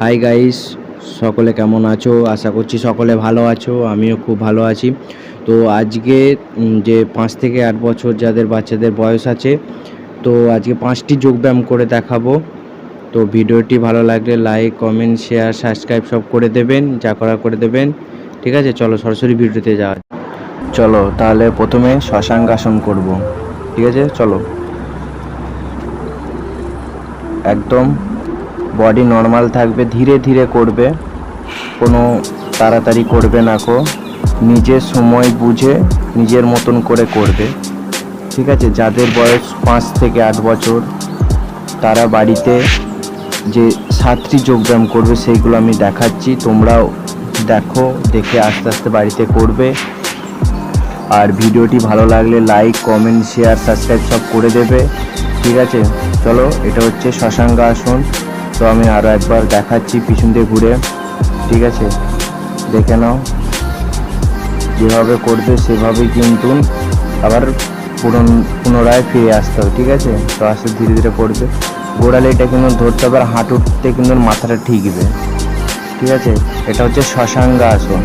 Hi guys সকলে কেমন আছো? আশা করছি সকলে ভালো আছো, আমিও খুব ভালো আছি। তো আজকে যে পাঁচ থেকে আট বছর যাদের বাচ্চাদের বয়স আছে, তো আজকে পাঁচটি যোগব্যায়াম করে দেখাবো। তো ভিডিওটি ভালো লাগলে লাইক কমেন্ট শেয়ার সাবস্ক্রাইব সব করে দেবেন, যা করা করে দেবেন। ঠিক আছে, চলো সরাসরি ভিডিওতে যাওয়া। চলো, তাহলে প্রথমে শশাঙ্গাসন করব। ঠিক আছে, চলো। একদম বডি নর্মাল থাকবে, ধীরে ধীরে করবে, কোনো তাড়াতাড়ি করবে না কো নিজের সময় বুঝে নিজের মতন করে করবে, ঠিক আছে? যাদের বয়স পাঁচ থেকে আট বছর, তারা বাড়িতে যে সাতটি যোগব্যায়াম করবে, সেইগুলো আমি দেখাচ্ছি, তোমরাও দেখো, দেখে আস্তে আস্তে বাড়িতে করবে। আর ভিডিওটি ভালো লাগলে লাইক কমেন্ট শেয়ার সাবস্ক্রাইব সব করে দেবে। ঠিক আছে, চলো, এটা হচ্ছে শশাঙ্গ আসন তো আমি আরও একবার দেখাচ্ছি পিছন দিয়ে ঘুরে, ঠিক আছে? দেখে নাও। যেভাবে করবে সেভাবেই কিন্তু আবার পুরন, পুনরায় ফিরে আসতে হবে, ঠিক আছে? তো আস্তে ধীরে ধীরে করবে। এটা কিন্তু ধরতে হবে আর হাঁটুতে কিন্তু মাথাটা ঠিকবে, ঠিক আছে? এটা হচ্ছে শশাঙ্গ আসন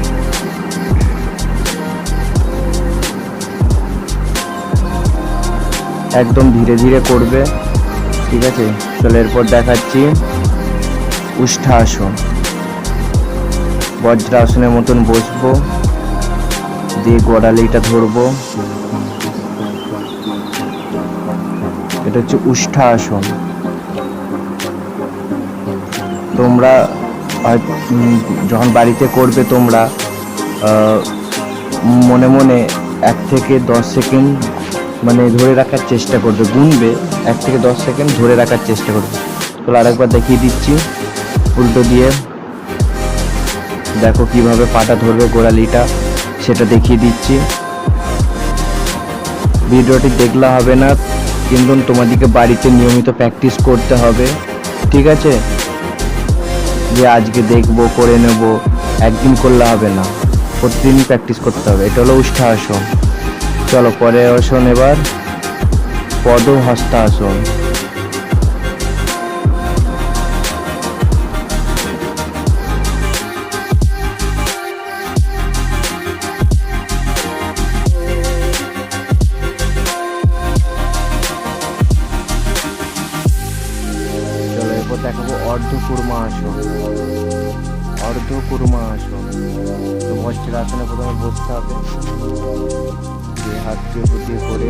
একদম ধীরে ধীরে করবে। ঠিক আছে? চলো এরপর দেখাচ্ছি। উষ্ঠাসন বজ্রাসনের মতন বসবো। দিয়ে গোড়ালিটা ধরবো। এটা হচ্ছে উষ্ঠাসন তোমরা যখন বাড়িতে করবে তোমরা মনে মনে এক থেকে দশ সেকেন্ড মানে ধরে রাখার চেষ্টা করবে, গুনবে, এক থেকে দশ সেকেন্ড ধরে রাখার চেষ্টা করবে। তো আরেকবার দেখিয়ে দিচ্ছি, উল্টো দিয়ে। দেখো কীভাবে পাটা ধরবে গোড়ালিটা, সেটা দেখিয়ে দিচ্ছি। ভিডিওটি দেখলে হবে না, কিন্তু তোমাদেরকে বাড়িতে নিয়মিত প্র্যাকটিস করতে হবে, ঠিক আছে? যে আজকে দেখব, করে নেব, একদিন করলে হবে না প্রতিদিন প্র্যাকটিস করতে হবে, এটা হলো উষ্ঠাসন। চলো পরে আসন এবার। পদ হস্তাসন চলো এরপর দেখাবো অর্ধ কুর্মা আসন। অর্ধ কুর্মা আসন। তো বস্ত্রের আসনে প্রথমে বসতে হবে। দিয়ে হাত দিয়ে উপর দিয়ে করে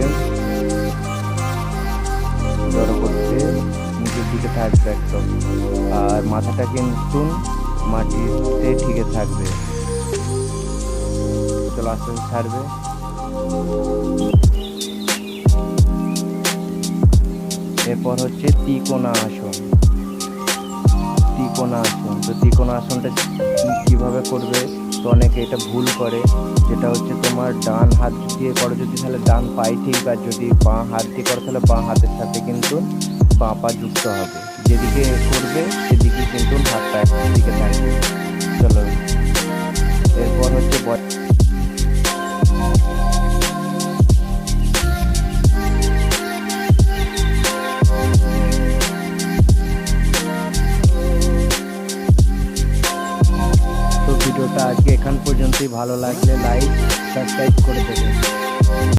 জড়ো করতে নিচের দিকে থাকবে একদম। আর মাথাটা কিন্তু মাটিতে ঠিকে থাকবে। চলো আস্তে আস্তে ছাড়বে। এরপর হচ্ছে তিকোনা আসন তিকোনা আসন তো তিকোনা আসনটা কীভাবে করবে? তো অনেকে এটা ভুল করে। যেটা হচ্ছে তোমার ডান হাত দিয়ে করো, যদি তাহলে ডান পাই ঠিক আর যদি বাঁ হাত দিয়ে করো, তাহলে বাঁ হাতের সাথে কিন্তু বাঁ পা যুক্ত হবে। যেদিকে করবে, সেদিকে কিন্তু হাতটা একদিকে থাকবে। চলো, এরপর হচ্ছে ভিডিওটা আজকে এখান পর্যন্তই। ভালো লাগলে লাইক সাবস্ক্রাইব করে দেবেন।